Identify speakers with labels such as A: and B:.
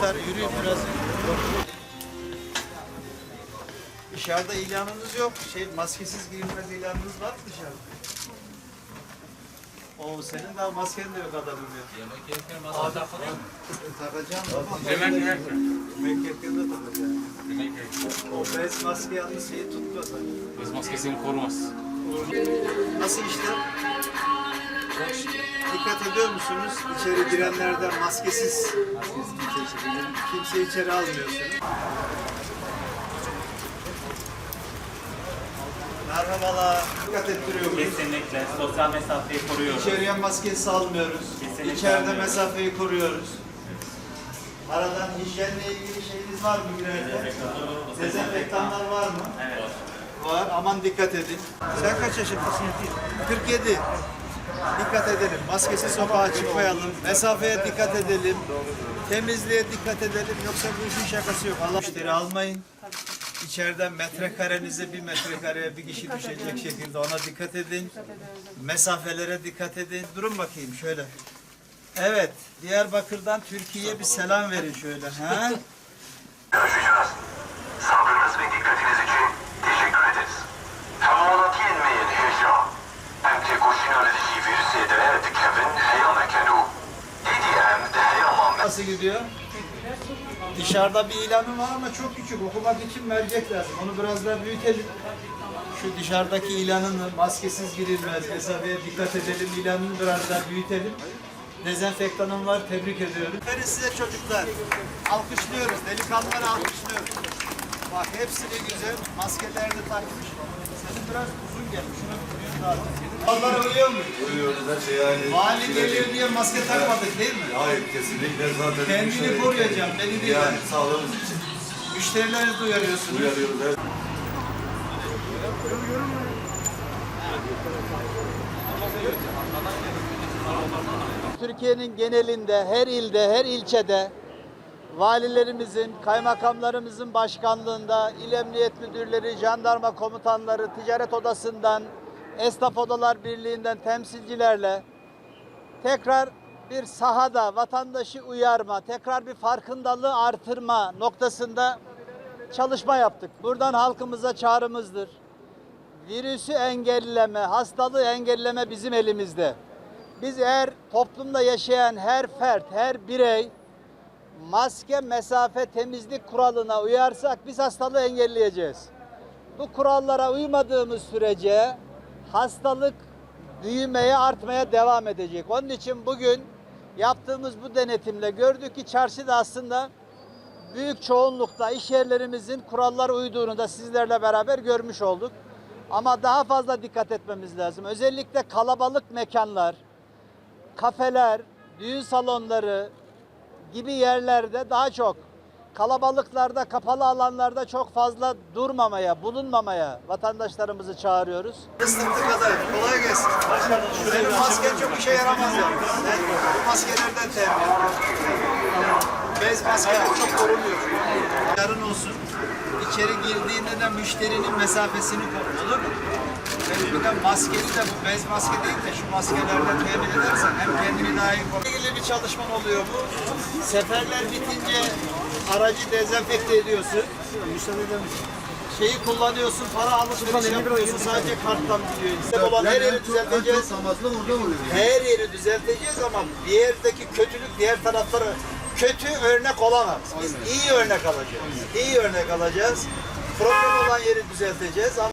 A: Çocuklar yürüyün biraz. Dışarıda ilanınız yok. Şey maskesiz girilmez ilanınız var mı dışarıda? Oo senin daha masken de yok adamım ya.
B: Yemek yerken maske takılıyor.
A: Takacağım ama
B: Yemek yerken.
A: yemek yerken de takacağım.
B: Yemek yerken.
A: O bez maske yalnız şeyi tutmaz.
B: Bez maskesini korumaz.
A: Nasıl işler? Dikkat ediyor musunuz? İçeri girenlerden maskesiz kimse içeri almıyorsunuz. Merhabalar. Dikkat ettiriyor muyuz?
C: Kesinlikle sosyal mesafeyi koruyoruz.
A: İçeriye maskesi almıyoruz.
C: Kesinlikle
A: İçeride
C: almıyoruz.
A: mesafeyi koruyoruz. Aradan hijyenle ilgili şeyiniz var mı girerken? Dezenfektanlar var mı?
C: Evet.
A: Var. Aman dikkat edin. Sen kaç yaşındasın? 47. Dikkat edelim. Maskesiz sokağa çıkmayalım. Mesafeye dikkat edelim. Temizliğe dikkat edelim. Yoksa bu işin şakası yok. Allah müşteri almayın. İçeriden metrekarenize bir metrekareye bir kişi düşecek şekilde ona dikkat edin. Mesafelere dikkat edin. Durun bakayım şöyle. Evet. Diyarbakır'dan Türkiye'ye bir selam verin şöyle. Ha? Nasıl gidiyor? Dışarıda bir ilanı var ama çok küçük. Okumak için mercek lazım. Onu biraz daha büyütelim. Şu dışarıdaki ilanını maskesiz girilmez, mesafeye dikkat edelim ilanını biraz daha büyütelim. Dezenfektanım var, tebrik ediyorum. Verin size çocuklar. Alkışlıyoruz, delikanlıları alkışlıyoruz. Bak hepsi de güzel, maskeler de takmış. Biraz uzun gelmiş, şuna bir daha. Kurallara uyuyor muyuz?
D: Uyuyoruz her şey aynı.
A: Vali geliyor diye maske takmadık değil mi?
D: Hayır kesinlikle zaten.
A: Kendini
D: müşteri-
A: koruyacağım, beni değil
D: Yani
A: yani.
D: sağlığımız için
A: Müşterileri de uyarıyorsunuz.
D: uyarıyoruz. Evet.
A: Türkiye'nin genelinde, her ilde, her ilçede valilerimizin, kaymakamlarımızın başkanlığında, il emniyet müdürleri, jandarma komutanları, ticaret odasından, esnaf odalar birliğinden temsilcilerle tekrar bir sahada vatandaşı uyarma, tekrar bir farkındalığı artırma noktasında çalışma yaptık. Buradan halkımıza çağrımızdır. Virüsü engelleme, hastalığı engelleme bizim elimizde. Biz eğer toplumda yaşayan her fert, her birey maske, mesafe, temizlik kuralına uyarsak biz hastalığı engelleyeceğiz. Bu kurallara uymadığımız sürece hastalık büyümeye, artmaya devam edecek. Onun için bugün yaptığımız bu denetimle gördük ki çarşıda aslında büyük çoğunlukta iş yerlerimizin kurallara uyduğunu da sizlerle beraber görmüş olduk. Ama daha fazla dikkat etmemiz lazım. Özellikle kalabalık mekanlar, kafeler, düğün salonları gibi yerlerde daha çok kalabalıklarda, kapalı alanlarda çok fazla durmamaya, bulunmamaya vatandaşlarımızı çağırıyoruz. Islıklı kadar. Kolay gelsin. Senin masken çok işe yaramaz yani. Bu maskelerden temin Bez maskeler çok korumuyor. Yarın olsun. İçeri girdiğinde de müşterinin mesafesini koru. Ve bir de maskeni de bu bez maske değil de şu maskelerden temin edersen hem kendini daha iyi korur. İlgili bir çalışman oluyor bu. Seferler bitince aracı dezenfekte ediyorsun. Müsaade eder misin? Şeyi kullanıyorsun, para alışveriş yapmıyorsun. Sadece karttan gidiyor. İşte olan her yeri düzelteceğiz. Her yeri düzelteceğiz ama bir yerdeki kötülük diğer taraflara kötü örnek olamaz. Biz iyi örnek alacağız. İyi örnek alacağız. Problem olan yeri düzelteceğiz. Ama